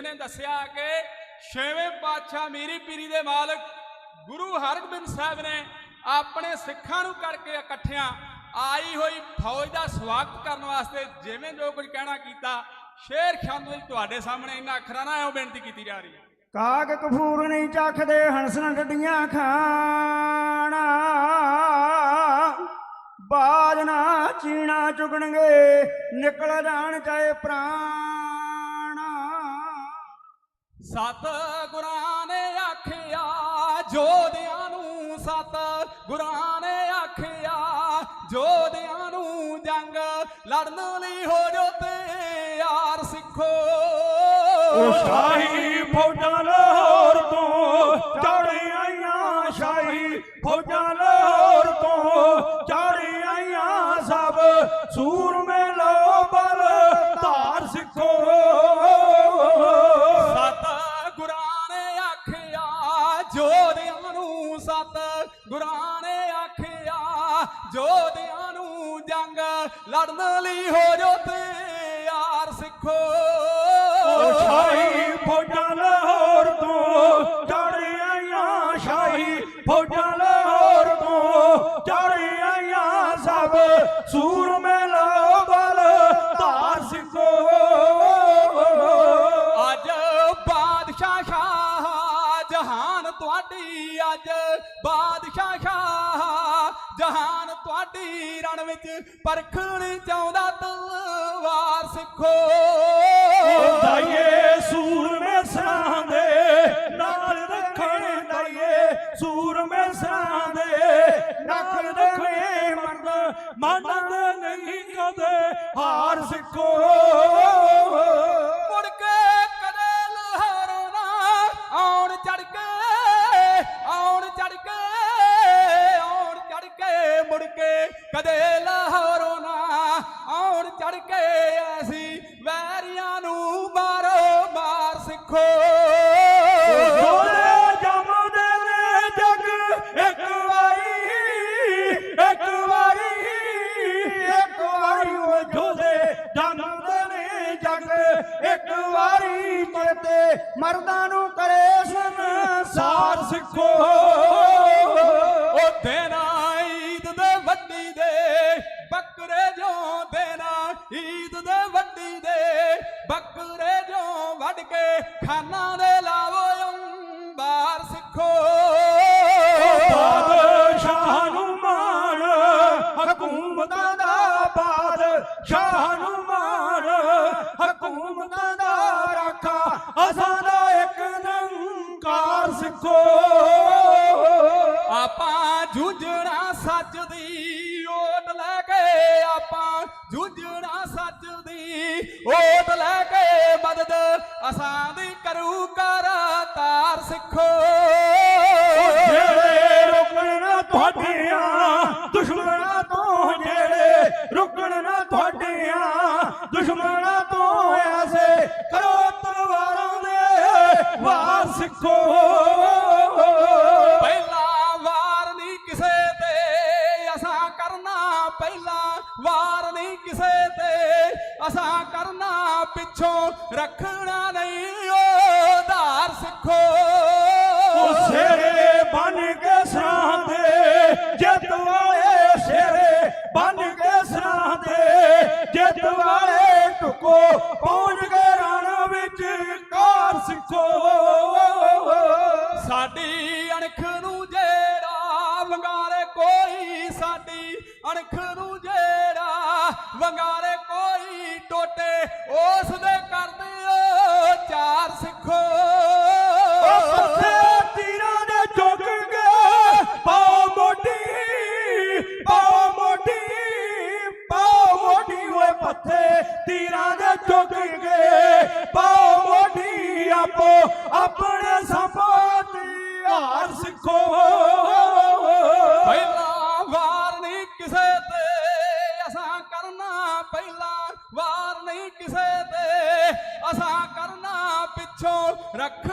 ਨੇ ਦੱਸਿਆ ਕਿ ਛੇਵੇਂ ਪਾਤਸ਼ਾਹ ਮੀਰੀ ਪੀਰੀ ਦੇ ਮਾਲਕ ਗੁਰੂ ਹਰਗੋਬਿੰਦ ਸਾਹਿਬ ਨੇ ਆਪਣੇ ਸਿੱਖਾਂ ਨੂੰ ਕਰਕੇ ਇਕੱਠਿਆਂ ਆਈ ਹੋਈ ਫੌਜ ਦਾ ਸਵਾਗਤ ਕਰਨ ਵਾਸਤੇ ਜਿਵੇਂ ਜੋ ਕੁਝ ਕਹਿਣਾ ਕੀਤਾ, ਸ਼ੇਰ ਖੰਡ ਵਿੱਚ ਤੁਹਾਡੇ ਸਾਹਮਣੇ ਇਹਨਾਂ ਅੱਖਰਾਂ ਨਾਲ ਇਹੋ ਬੇਨਤੀ ਕੀਤੀ ਜਾ ਰਹੀ ਹੈ। ਕਾਗ ਕਫੂਰ ਨਹੀਂ ਚੱਖਦੇ, ਹੰਸਣ ਡੱਡੀਆਂ ਖਾਣਾ। ਬਾਜ ਨਾ ਚੀਣਾ ਚੁਗਣਗੇ, ਨਿਕਲ ਜਾਣ ਚਾਹੇ ਪ੍ਰਾਣਾ। ਸਤ ਗੁਰਾਂ ਨੇ ਆਖਿਆ, ਜੋਧਿਆਂ ਨੂੰ ਸਤ ਗੁਰਾਂ ਨੇ ਆਖਿਆ, ਜੋਧਿਆਂ ਨੂੰ ਜੰਗ ਲੜਨ ਲਈ ਹੋ ਜੋ ਤਿਆਰ ਸਿੱਖੋ। ਸ਼ਾਹੀ ਫੌਜਾਂ ਲਾਹੌਰ ਤੋਂ ਚੜ ਆਈਆਂ, ਸ਼ਾਹੀ ਫੌਜਾਂ ਲਾਹੌਰ ਤੋਂ ਚੜ ਆਈਆਂ ਸਭ ਸੂਰਮੇ ਲੜਨ ਲਈ ਹੋ ਜੋ ਤਿਆਰ ਸਿੱਖੋ। ਸ਼ਾਹੀ ਫੌਜਾਂ ਲਾਹੌਰ ਤੋਂ ਚੜ ਆਈਆਂ ਸ਼ਾਹੀ। ਫੌਜਾਂ ਲਾਹੌਰ ਤੋਂ ਚੜ ਆਈਆਂ ਸਭ। ਸੂਰਮੇ ਲੋ ਬਲ ਧਾਰ ਸਿੱਖੋ। ਅੱਜ ਬਾਦਸ਼ਾਹ ਸ਼ਾਹ ਜਹਾਨ ਤੁਹਾਡੀ ਅੱਜ। ਬਾਦਸ਼ਾਹ ਸ਼ਾਹ ਜਹਾਨ ਤੁਹਾਡੀ ਰਣ ਵਿੱਚ ਪਰਖਣ ਚਾਹੁੰਦਾ ਤਲਵਾਰ ਸਿੱਖੋ। ਦਾਈਏ ਸੂਰਮੇ ਸਰਾਂ ਦੇ ਨਾਲ ਰੱਖਣ ਦਾਈਏ ਸੂਰਮੇ ਸਰਾਂ ਦੇ ਨਖਲ ਰੱਖਣੇ ਮਰਦ ਮੰਨਦ ਨਹੀਂ ਕਦੇ ਹਾਰ ਸਿੱਖੋ। ਕੇ ਐਸੀ ਵੈਰੀਆਂ ਨੂੰ ਮਾਰੋ ਮਾਰ ਸਿੱਖੋ ਦੋਲੇ ਜਮਦੇ ਨੇ ਜਗ, ਇੱਕ ਵਾਰੀ ਇੱਕ ਵਾਰੀ ਇੱਕ ਵਾਰੀ ਉਹ ਜੋਦੇ ਜਮਦੇ ਨੇ ਜਗ, ਇੱਕ ਵਾਰੀ ਚਲਤੇ ਮਰਦਾਂ ਨੂੰ ਕਰੇ ਸੰਸਾਰ ਸਿੱਖੋ। ਖਾਨਾ ਦੇ ਲਾਵੋ ਅੰਬਾਰ ਸਿੱਖੋ। ਬਾਦਸ਼ਾਹ ਨੂੰ ਮਾਣ ਹਕੂਮਤਾਂ ਦਾ ਬਾਦਸ਼ਾਹ ਨੂੰ ਮਾਣ ਹਕੂਮਤਾਂ ਦਾ ਰਾਖਾ। ਅਸਾਂ ਦਾ ਇੱਕ ਨਿਰੰਕਾਰ ਸਿੱਖੋ। ਆਪਾਂ ਜੂਝਣਾ ਸੱਚ ਦੀ ਓਟ ਲੈ ਕੇ ਆਪਾਂ ਜੂਝਣਾ ਸੱਚ ਦੀ ਓਟ ਲੈ ਕੇ ਮਦਦ ਅਸਾਂ ਦੀ ਪਹਿਲਾ ਵਾਰ ਨਹੀਂ ਕਿਸੇ ਤੇ। ਅਸਾਂ ਕਰਨਾ ਪਿੱਛੋਂ ਰੱਖਣਾ ਨਹੀਂ ਓ ਧਾਰ ਸਿੱਖੋ। ਉਹ ਸ਼ੇਰੇ ਬਨ ਕੇ ਸਰਾਂ ਦੇ ਜਿੱਤ ਵਾਲੇ ਸ਼ੇਰੇ ਬਨ ਕੇ ਸਰਾਂ ਦੇ ਜਿੱਤ ਵਾਲੇ ਟੁਕੋ ਪਹੁੰਚ ਗਏ ਨੂੰ ਜਿਹੜਾ ਵੰਗਾਰੇ ਕੋਈ ਟੋਟੇ ਉਸ ਦੇ ਕਰਦੇ ਕਿਸੇ ਤੇ ਅਸਾਂ ਕਰਨਾ ਪਿੱਛੋਂ ਰੱਖ